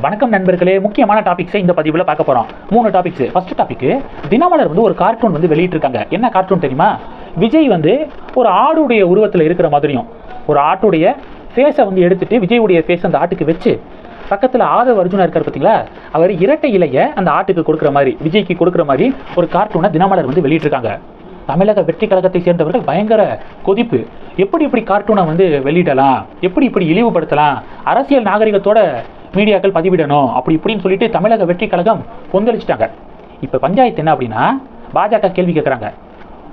வணக்கம் நண்பர்களே. முக்கியமான டாபிக்ஸை இந்த பதிவில் பார்க்க போகிறோம் மூணு டாபிக்ஸ் ஃபர்ஸ்ட் டாபிக் தினமலர் வந்து ஒரு கார்ட்டூன் வந்து வெளியிட்டிருக்காங்க. என்ன கார்ட்டூன் தெரியுமா? விஜய் வந்து ஒரு ஆடுடைய உருவத்தில் இருக்கிற மாதிரியும் ஒரு ஆட்டுடைய ஃபேஸை வந்து எடுத்துட்டு விஜயுடைய ஃபேஸ் அந்த ஆட்டுக்கு வச்சு பக்கத்தில் ஆதவ அர்ஜுனா இருக்கார் பார்த்தீங்களா அவர் இரட்டை இலையை அந்த ஆட்டுக்கு கொடுக்குற மாதிரி விஜய்க்கு கொடுக்குற மாதிரி ஒரு கார்ட்டூனை தினமலர் வந்து வெளியிட்டிருக்காங்க. தமிழக வெற்றி கழகத்தை சேர்ந்தவர்கள் பயங்கர கொதிப்பு. எப்படி இப்படி கார்ட்டூனை வந்து வெளியிடலாம்? எப்படி இப்படி இழிவுபடுத்தலாம்? அரசியல் நாகரிகத்தோட மீடியாக்கள் பதிவிடணும். அப்படி இப்படின்னு சொல்லிட்டு தமிழக வெற்றி கழகம் கொந்தளிச்சிட்டாங்க. இப்போ பஞ்சாயத்து என்ன அப்படின்னா பாஜக கேள்வி கேட்குறாங்க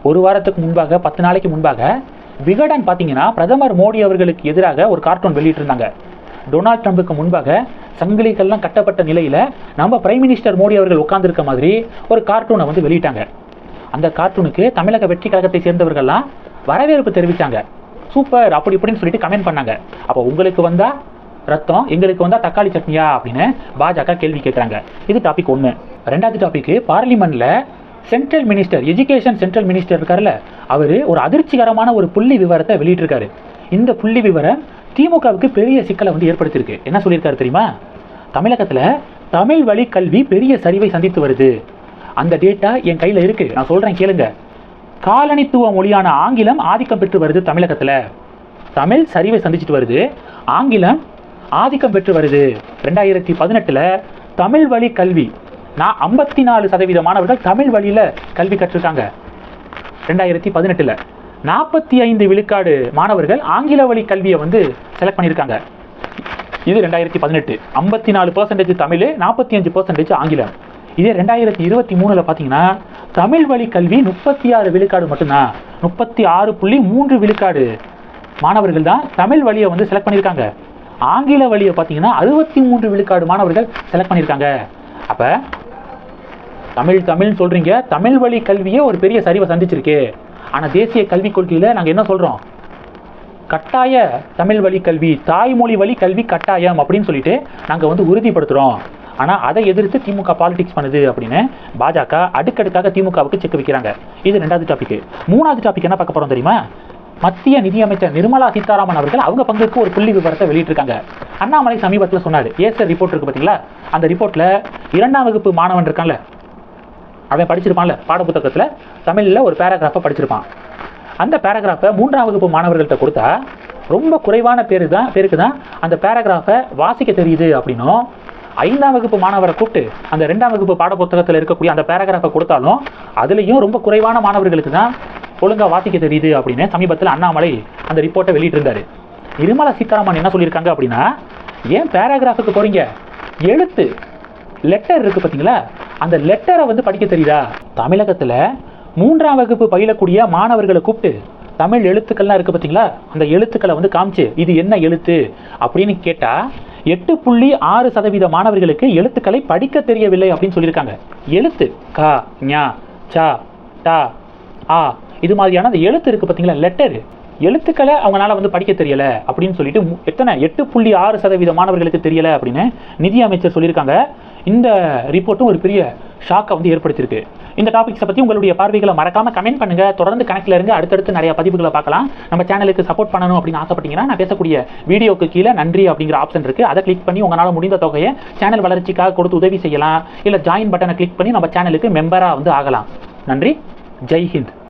ஒரு வாரத்துக்கு முன்பாக பத்து நாளைக்கு முன்பாக விகடன் பார்த்தீங்கன்னா பிரதமர் மோடி அவர்களுக்கு எதிராக ஒரு கார்ட்டூன் வெளியிட்டிருந்தாங்க. டொனால்ட் ட்ரம்புக்கு முன்பாக சங்கிலிகள்லாம் கட்டப்பட்ட நிலையில் நம்ம பிரைம் மினிஸ்டர் மோடி அவர்கள் உட்கார்ந்துருக்க மாதிரி ஒரு கார்ட்டூனை வந்து வெளியிட்டாங்க. அந்த கார்ட்டூனுக்கு தமிழக வெற்றி கழகத்தை சேர்ந்தவர்கள்லாம் வரவேற்பு தெரிவித்தாங்க சூப்பர் அப்படி இப்படின்னு சொல்லிட்டு கமெண்ட் பண்ணாங்க. அப்போ உங்களுக்கு வந்தால் ரத்தம் எங்களுக்கு வந்தால் தக்காளி சட்னியா அப்படின்னு பாஜக கேள்வி கேட்குறாங்க இது டாபிக் ஒன்று ரெண்டாவது டாபிக் பார்லிமெண்ட்டில் central minister education central minister இருக்கார்ல அவர் ஒரு அதிர்ச்சிகரமான ஒரு புள்ளி விவரத்தை வெளியிட்டிருக்காரு. இந்த புள்ளி விவரம் திமுகவுக்கு பெரிய சிக்கலை வந்து ஏற்படுத்தியிருக்கு. என்ன சொல்லியிருக்காரு தெரியுமா? தமிழகத்தில் தமிழ் வழி கல்வி பெரிய சரிவை சந்தித்து வருது. அந்த டேட்டா என் கையில் இருக்குது நான் சொல்கிறேன் கேளுங்க. காலனித்துவ மொழியான ஆங்கிலம் ஆதிக்கம் பெற்று வருது தமிழகத்தில். தமிழ் சரிவை சந்திச்சுட்டு வருது. ஆங்கிலம் ஆதிக்கம் பெற்று வருது. ரெண்டாயிரத்தி பதினெட்டில் தமிழ் வழி கல்வி. நான் ஐம்பத்தி நாலு சதவீத மாணவர்கள் தமிழ் வழியில் கல்வி கற்றுருக்காங்க ரெண்டாயிரத்தி பதினெட்டில் நாற்பத்தி ஐந்து விழுக்காடு மாணவர்கள் ஆங்கில வழி கல்வியை வந்து செலக்ட் பண்ணியிருக்காங்க. இது ரெண்டாயிரத்தி பதினெட்டு. ஐம்பத்தி நாலு பர்சன்டேஜ் தமிழ் நாற்பத்தி அஞ்சு பர்சன்டேஜ் ஆங்கிலம். இதே ரெண்டாயிரத்தி இருபத்தி மூணில் பார்த்தீங்கன்னா தமிழ் வழி கல்வி முப்பத்தி ஆறு விழுக்காடு மட்டும்தான். முப்பத்தி ஆறு புள்ளி மூன்று விழுக்காடு மாணவர்கள் தான் தமிழ் வழியை வந்து செலக்ட் பண்ணியிருக்காங்க. ஆங்கில வழியை பார்த்தீங்கன்னா அறுபத்தி மூன்று விழுக்காடு மாணவர்கள் செலக்ட் பண்ணியிருக்காங்க. அப்போ தமிழ் தமிழ்னு சொல்கிறீங்க தமிழ் வழி கல்வியே ஒரு பெரிய சரிவை சந்திச்சிருக்கு. ஆனால் தேசிய கல்விக் கொள்கையில் நாங்கள் என்ன சொல்கிறோம் கட்டாய தமிழ் வழி கல்வி தாய்மொழி வழி கல்வி கட்டாயம் அப்படின்னு சொல்லிட்டு நாங்கள் வந்து உறுதிப்படுத்துகிறோம் ஆனால் அதை எதிர்த்து திமுக பாலிடிக்ஸ் பண்ணுது அப்படின்னு பாஜக அடுக்கடுக்காக திமுகவுக்கு செக் வைக்கிறாங்க. இது ரெண்டாவது டாபிக் மூணாவது டாபிக் என்ன பார்க்க போகிறோம் தெரியுமா? மத்திய நிதியமைச்சர் நிர்மலா சீதாராமன் அவர்கள் அவங்க பங்குக்கு ஒரு புள்ளி விவரத்தை வெளியிட்டிருக்காங்க. அண்ணாமலை சமீபத்தில் சொன்னார். ஏசர் ரிப்போர்ட் இருக்கு பார்த்தீங்களா அந்த ரிப்போர்ட்டில் இரண்டாம் வகுப்பு மாணவன் இருக்கான்ல. அவன் படிச்சிருப்பான்ல பாடப்புத்தகத்தில். தமிழில் ஒரு பேராகிராஃபை படிச்சிருப்பான். அந்த பேராகிராஃபை மூன்றாம் வகுப்பு மாணவர்கள்ட்ட கொடுத்தா ரொம்ப குறைவான பேரு தான் பேருக்கு தான் அந்த பேராகிராஃபை வாசிக்க தெரியுது அப்படின்னும் ஐந்தாம் வகுப்பு மாணவரை கூப்பிட்டு அந்த ரெண்டாம் வகுப்பு பாடப்புத்தகத்தில் இருக்கக்கூடிய அந்த பேராகிராஃபை கொடுத்தாலும் அதுலேயும் ரொம்ப குறைவான மாணவர்களுக்கு தான் ஒழுங்காக வாசிக்க தெரியுது அப்படின்னு சமீபத்தில் அண்ணாமலை அந்த ரிப்போர்ட்டை வெளியிட்டிருந்தாரு. நிர்மலா சீதாராமன் என்ன சொல்லியிருக்காங்க அப்படின்னா ஏன் பேராகிராஃபுக்கு போறீங்க? எழுத்து லெட்டர் இருக்கு பார்த்தீங்களா அந்த லெட்டரை வந்து படிக்க தெரியுதா? தமிழகத்தில் மூன்றாம் வகுப்பு பயிலக்கூடிய மாணவர்களை கூப்பிட்டு தமிழ் எழுத்துக்கள்லாம் இருக்கு பார்த்தீங்களா அந்த எழுத்துக்களை வந்து காமிச்சு இது என்ன எழுத்து? அப்படின்னு கேட்டால் எட்டு புள்ளி ஆறு சதவீத மாணவர்களுக்கு எழுத்துக்களை படிக்க தெரியவில்லை அப்படின்னு சொல்லியிருக்காங்க. எழுத்து கா ஞா சா டா ஆ. இது மாதிரியான அந்த எழுத்து இருக்குது பார்த்தீங்களா? லெட்டர் எழுத்துக்களை அவங்களால வந்து படிக்க தெரியல அப்படின்னு சொல்லிட்டு எத்தனை? எட்டு புள்ளி ஆறு சதவீத மாணவர்களுக்கு தெரியல அப்படின்னு நிதி அமைச்சர் சொல்லியிருக்காங்க. இந்த ரிப்போர்ட்டும் ஒரு பெரிய ஷாக்கை வந்து ஏற்படுத்தியிருக்கு. இந்த டாபிக்ஸை பற்றி உங்களுடைய பார்வைகளை மறக்காம கமெண்ட் பண்ணுங்க. தொடர்ந்து கணக்கில் இருங்க அடுத்தடுத்து நிறைய பதிவுகளை பார்க்கலாம். நம்ம சேனலுக்கு சப்போர்ட் பண்ணணும் அப்படின்னு ஆசைப்பட்டீங்கன்னா நான் பேசக்கூடிய வீடியோக்கு கீழே நன்றி அப்படிங்கிற ஆப்ஷன் இருக்கு. அதை கிளிக் பண்ணி உங்களால் முடிந்த தொகையை சேனல் வளர்ச்சிக்காக கொடுத்து உதவி செய்யலாம். இல்லை ஜாயின் பட்டனை கிளிக் பண்ணி நம்ம சேனலுக்கு மெம்பராக வந்து ஆகலாம். நன்றி. ஜெய் ஹிந்த்.